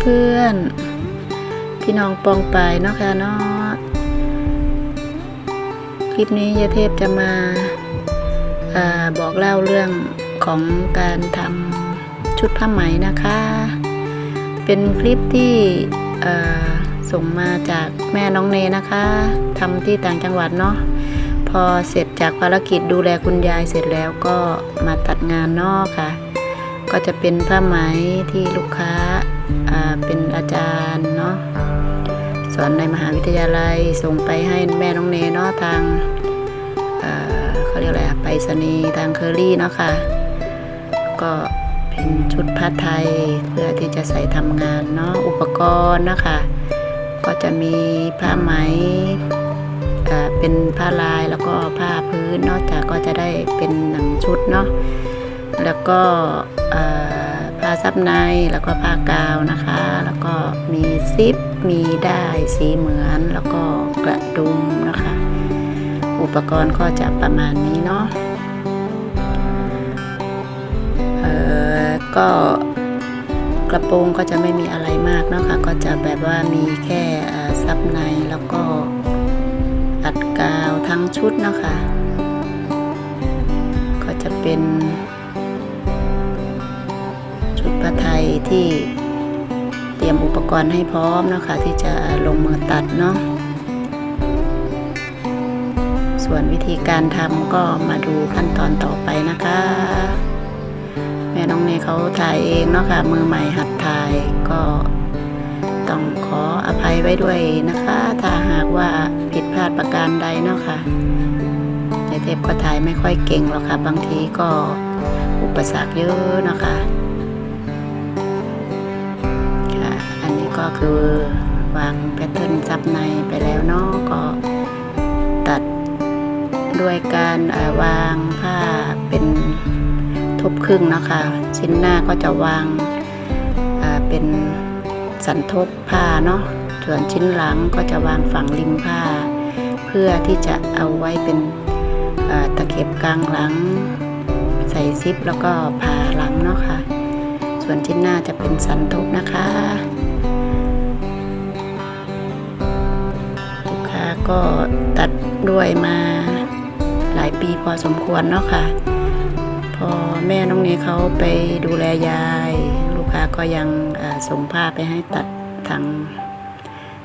เพื่อนๆ พี่น้องปองไปเนาะค่ะเนาะคลิปนี้ยายเทพจะมาอาบอกเล่าเรื่องของการทำชุดผ้าไหมนะคะ เป็นคลิปที่ส่งมาจากแม่น้องเนนะคะทำที่ต่างจังหวัดเนาะพอเสร็จจากภารกิจดูแลคุณยายเสร็จแล้วก็มาตัดงานนอกค่ะ ก็จะเป็นผ้าไหมที่ลูกค้า อาจารย์เนาะสอนในมหาวิทยาลัยส่งไปให้แม่น้องเนเนาะทางเอ่อเขาเรียกอะไรไปรษณีทางเคอรี่เนาะค่ะ ก็เป็นชุดผ้าไทยเพื่อที่จะใส่ทำงานเนาะอุปกรณ์นะคะ ก็จะมีผ้าไหมเเป็นผ้าลายแล้วก็ผ้าพื้นเนอกจากก็จะได้เป็นหนังชุดเนาะแล้วก็ ซับในแล้วก็ผ้ากาวนะคะ แล้วก็มีซิปมีได้สีเหมือนแล้วก็กระดุมนะคะ อุปกรณ์ก็จะประมาณนี้เนาะเออก็กระโปรงก็จะไม่มีอะไรมากเนาะค่ะก็จะแบบว่ามีแค่ซับในแล้วก็อัดกาวทั้งชุดนะคะ ก็จะเป็น ชุดผ้าไทยที่เตรียมอุปกรณ์ให้พร้อมนะคะที่จะลงมือตัดเนาะส่วนวิธีการทำก็มาดูขั้นตอนต่อไปนะคะ แม่น้องเนยเขาถ่ายเองเนาะค่ะมือใหม่หัดถ่ายก็ต้องขออภัยไว้ด้วยนะคะ ถ้าหากว่าผิดพลาดประการใดเนาะค่ะในเทปก็ถ่ายไม่ค่อยเก่งหรอกค่ะ บางทีก็อุปสรรคเยอะนะคะ ก็คือวางแพทเทิร์นซับในไปแล้วเนาะก็ตัดด้วยการวางผ้าเป็นทบครึ่งนะคะชิ้นหน้าก็จะวางาเป็นสันทบผ้าเนาะส่วนชิ้นหลังก็จะวางฝั่งริมผ้า เพื่อที่จะเอาไว้เป็นตะเข็บกลางหลัง ใส่ซิปแล้วก็ผ่าหลังเนาะค่ะ ส่วนชิ้นหน้าจะเป็นสันทบนะคะ ก็ตัดด้วยมาหลายปีพอสมควรเนาะค่ะ พอแม่น้องเนยเขาไปดูแลยาย ลูกค้าก็ยังส่งผ้าไปให้ตัดทาง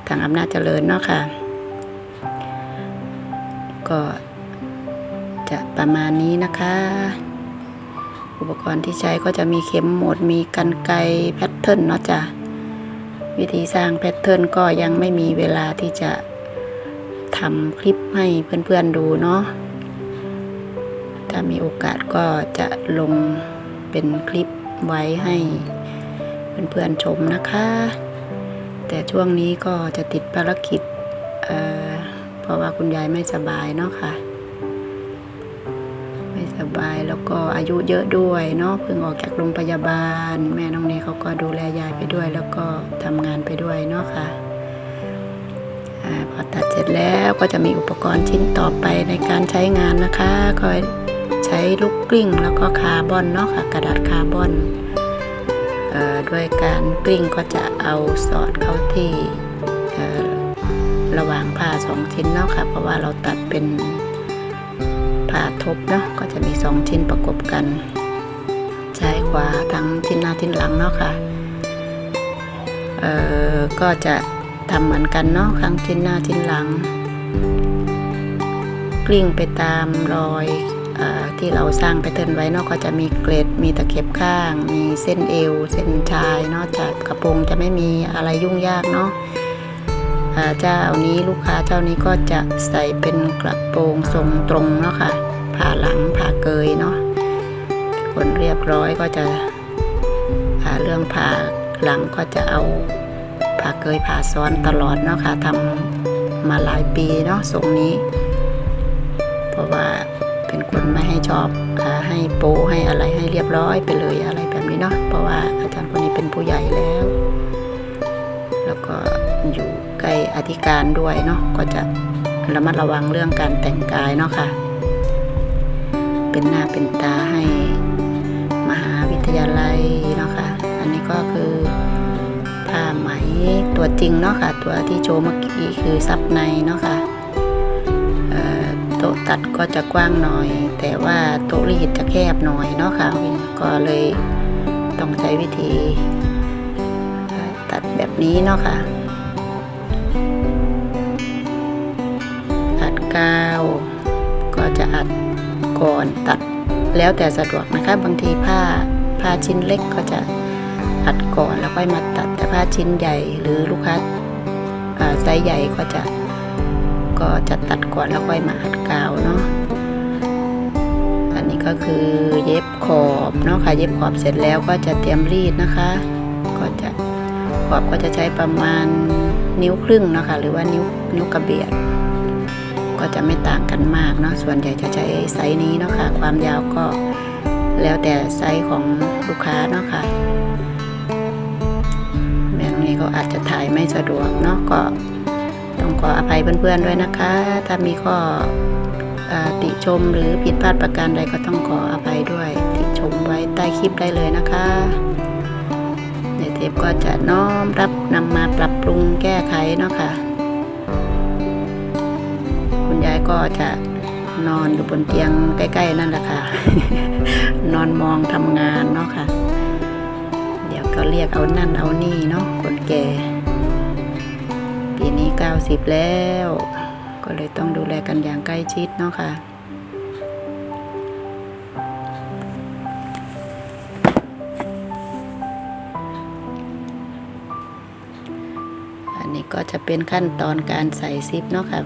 ทางอำนาจเจริญเนาะค่ะ ก็จะประมาณนี้นะคะ อุปกรณ์ที่ใช้ก็จะมีเข็มหมดมีกันไกแพทเทิร์นเนาะจ้ะวิธีสร้างแพทเทิร์นก็ยังไม่มีเวลาที่จะ ทำคลิปให้เพื่อนๆดูเนาะถ้ามีโอกาสก็จะลงเป็นคลิปไว้ให้เพื่อนๆชมนะคะ แต่ช่วงนี้ก็จะติดภารกิจเเพราะว่าคุณยายไม่สบายเนาะค่ะ ไม่สบายแล้วก็อายุเยอะด้วยเนาะเพิ่งออกจากโรงพยาบาล แม่น้องเนยเขาก็ดูแลยายไปด้วย แล้วก็ทำงานไปด้วยเนาะค่ะ พอตัดเสร็จแล้วก็จะมีอุปกรณ์ชิ้นต่อไปในการใช้งานนะคะก็ใช้ลูกกลิ้งแล้วก็คาร์บอนเนาะค่ะกระดาษคาร์บอนออด้วยการกลิ้งก็จะเอาสอดเข้าที่ระหว่างผ้าสองชิ้นเนาะค่ะเพราะว่าเราตัดเป็นผ่าทบเนาะก็จะมีสองชิ้นประกบกันซ้ายขวาทั้งชิ้นหน้าชิ้นหลังเนาะค่ะก็จะ ทำเหมือนกันเนาะครั้งชิ้นหน้าชิ้นหลัง กลิ้งไปตามรอยอที่เราสร้างแพทเทินไว้เนาะก็จะมีเกล็ดมีตะเข็บข้าง มีเส้นเอว เส้นชายเนาะจากกระโปรงจะไม่มีอะไรยุ่งยากเนาะเจ้านี้ลูกค้าเจ้านี้ก็จะใส่เป็นกระโปรงทรงตรงเนาะค่ะผ่าหลังผ่าเกยเนาะคนเรียบร้อยก็จะเรื่องผ่าหลังก็จะเอา ผ่าเกยผ่าซ้อนตลอดเนาะค่ะทำมาหลายปีเนาะทรงนี้ เพราะว่าเป็นคนไม่ให้ชอบอาให้โปให้อะไรให้เรียบร้อยไปเลยอะไรแบบนี้เนาะเพราะว่าอาจารย์คนนี้เป็นผู้ใหญ่แล้ว แล้วก็อยู่ใกล้อธิการด้วยเนาะก็จะระมัดระวังเรื่องการแต่งกายเนาะค่ะ เป็นหน้าเป็นตาให้มหาวิทยาลัยเนาะค่ะ อันนี้ก็คือ ผ้าตัวจริงเนาะค่ะ ตัวที่โชว์เมื่อกี้คือซับในเนาะค่ะเอ่อโต๊ะตัดก็จะกว้างหน่อย แต่ว่าโต๊ะรีดจะแคบหน่อยเนาะค่ะ ก็เลยต้องใช้วิธี ตัดแบบนี้เนาะค่ะอัดกาวก็จะอัดก่อนตัดแล้วแต่สะดวกนะคะ บางทีผ้าผ้าชิ้นเล็กก็จะ อัดก่อนแล้วค่อยมาตัดแต่ผ้าชิ้นใหญ่ หรือลูกค้าไซส์ใหญ่ก็จะก็จะตัดก่อนแล้วค่อยมาอัดกาวเนาะอันนี้ก็คือเย็บขอบเนาะค่ะเย็บขอบเสร็จแล้วก็จะเตรียมรีดนะคะ ก็จะขอบก็จะใช้ประมาณนิ้วครึ่งเนาะคะ หรือว่านิ้วนิ้วกระเบียด ก็จะไม่ต่างกันมากเนาะส่วนใหญ่จะใช้ไซส์นี้เนาะค่ะความยาวก็แล้วแต่ไซส์ของลูกค้าเนาะค่ะแม่ตรง นี้ก็อาจจะถ่ายไม่สะดวกเนาะก็ต้องขออภัยเพื่อนๆด้วยนะคะ ถ้ามีข้ออติชมหรือผิดพลาดประการใดก็ต้องขออภัยด้วย ติชมไว้ใต้คลิปได้เลยนะคะในเทปก็จะน้อมรับนำมาปรับปรุงแก้ไขเนาะค่ะ คุณยายก็จะนอนอยู่บนเตียงใกล้ ๆ นั่นแหละค่ะ นอนมองทำงาน เรียกเอานั่นเอานี่เนาะคนแก่ปีนี้90แล้ว ก็เลยต้องดูแลกันอย่างใกล้ชิดเนาะค่ะอันนี้ก็จะเป็นขั้นตอนการใส่ซิปเนาะค่ะ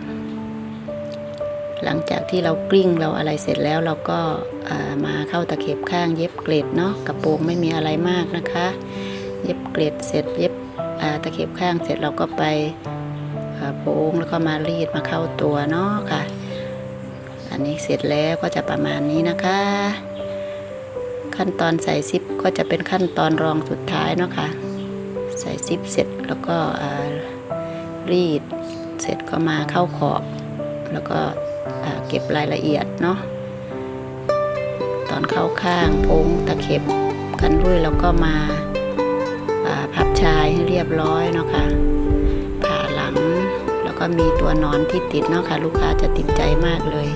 หลังจากที่เรากลิ้งเราอะไรเสร็จแล้วเราก็ามาเข้าตะเข็บข้างเย็บเกล็ดเนาะกระโปรงไม่มีอะไรมากนะคะ เย็บเกล็ดเสร็จเย็บตะเข็บข้างเสร็จเราก็ไปโป้งแล้วก็มารีดมาเข้าตัวเนาะค่ะ อันนี้เสร็จแล้วก็จะประมาณนี้นะคะ ขั้นตอนใส่ซิปก็จะเป็นขั้นตอนรองสุดท้ายเนาะค่ะ ใส่ซิปเสร็จแล้วก็รีดเสร็จก็มาเข้าขอบ แล้วก็เก็บรายละเอียดเนาะตอนเข้าข้างโพ้งตะเข็บกันรุ่ยแล้วก็มา ให้เรียบร้อยเนาะคะ่ะผ่าหลังแล้วก็มีตัวนอนที่ติดเนาะคะ่ะลูกค้าจะติดใจมากเลย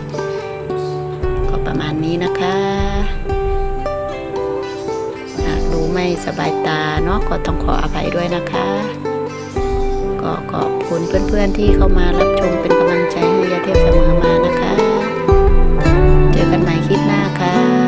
ก็ประมาณนี้นะคะดูไม่สบายตาเนาะก็ต้องขออภัยด้วยนะคะก็ขอบคุณเพื่อนๆที่เข้ามารับชมเป็นกำลังใจให้ยาเทียบเสมอมานะคะ เจอกันใหม่คลิปหน้าค่ะ